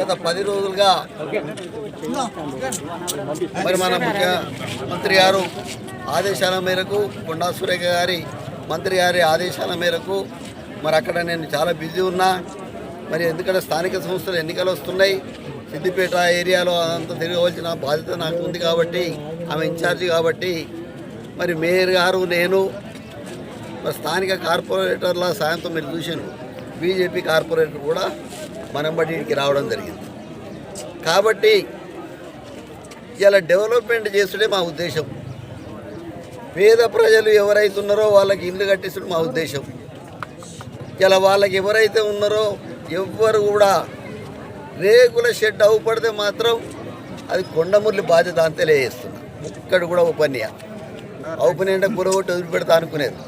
గత పది రోజులుగా మరి మన ముఖ్యమంత్రి గారు ఆదేశాల మేరకు కొండా సురేఖ గారి మంత్రి గారి ఆదేశాల మేరకు మరి అక్కడ నేను చాలా బిజీ ఉన్నా. మరి ఎందుకంటే స్థానిక సంస్థలు ఎన్నికలు వస్తున్నాయి. సిద్దిపేట ఏరియాలో అంతా తిరగవలసిన బాధ్యత నాకు ఉంది కాబట్టి ఆమె ఇన్ఛార్జి కాబట్టి మరి మేయర్ గారు నేను మరి స్థానిక కార్పొరేటర్ల సాయంతో మీరు చూశాను బీజేపీ కార్పొరేటర్ కూడా మనం బట్టికి రావడం జరిగింది. కాబట్టి ఇలా డెవలప్మెంట్ చేసుడే మా ఉద్దేశం. పేద ప్రజలు ఎవరైతే ఉన్నారో వాళ్ళకి ఇల్లు కట్టించడం మా ఉద్దేశం. ఇలా వాళ్ళకి ఎవరైతే ఉన్నారో ఎవ్వరు కూడా రేకుల షెడ్ అవుపడితే మాత్రం అది కొండమురళి బాధ్యత అంతే లేస్తున్నా ఇక్కడ కూడా ఉపన్య అవుపని గురగొట్టి వదిలిపెడతా అనుకునేది.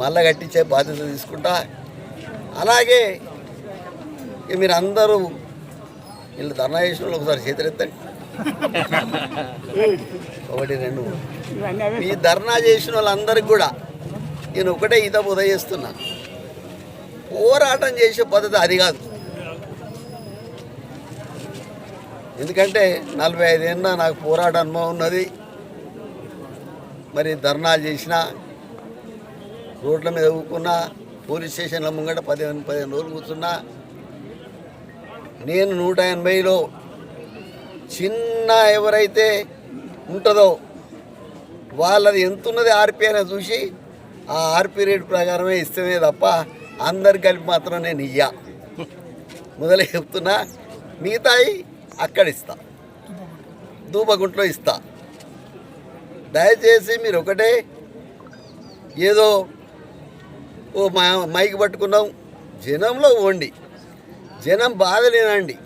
మళ్ళా కట్టించే బాధ్యత తీసుకుంటా. అలాగే ఇక మీరు అందరూ వీళ్ళు ధర్నా చేసిన వాళ్ళు ఒకసారి చేతులెత్తండి. ఒకటి రెండు. ఈ ధర్నా చేసిన వాళ్ళందరికీ కూడా నేను ఒకటే ఈత బుధ చేస్తున్నా. పోరాటం చేసే పద్ధతి అది కాదు. ఎందుకంటే నలభై ఐదేళ్ళ నాకు పోరాట అనుభవం ఉన్నది. మరి ధర్నాలు చేసిన రోడ్ల మీద ఊకున్నా పోలీస్ స్టేషన్ల ముంగట పదిహేను పదిహేను రోజులు కూర్చున్నా నేను నూట ఎనభైలో చిన్న ఎవరైతే ఉంటుందో వాళ్ళది ఎంత ఉన్నది ఆర్పీ అనేది చూసి ఆ ఆర్పీ రేట్ ప్రకారమే ఇస్తేనే తప్ప అందరు కలిపి మాత్రం నేను ఇయ్యా. మొదలు చెప్తున్నా మిగతాయి అక్కడ ఇస్తా. దూపగుంట్లో ఇస్తా. దయచేసి మీరు ఒకటే ఏదో ఓ మైక్ పట్టుకున్నాం జనంలో వండి జనం బాధలేనండి.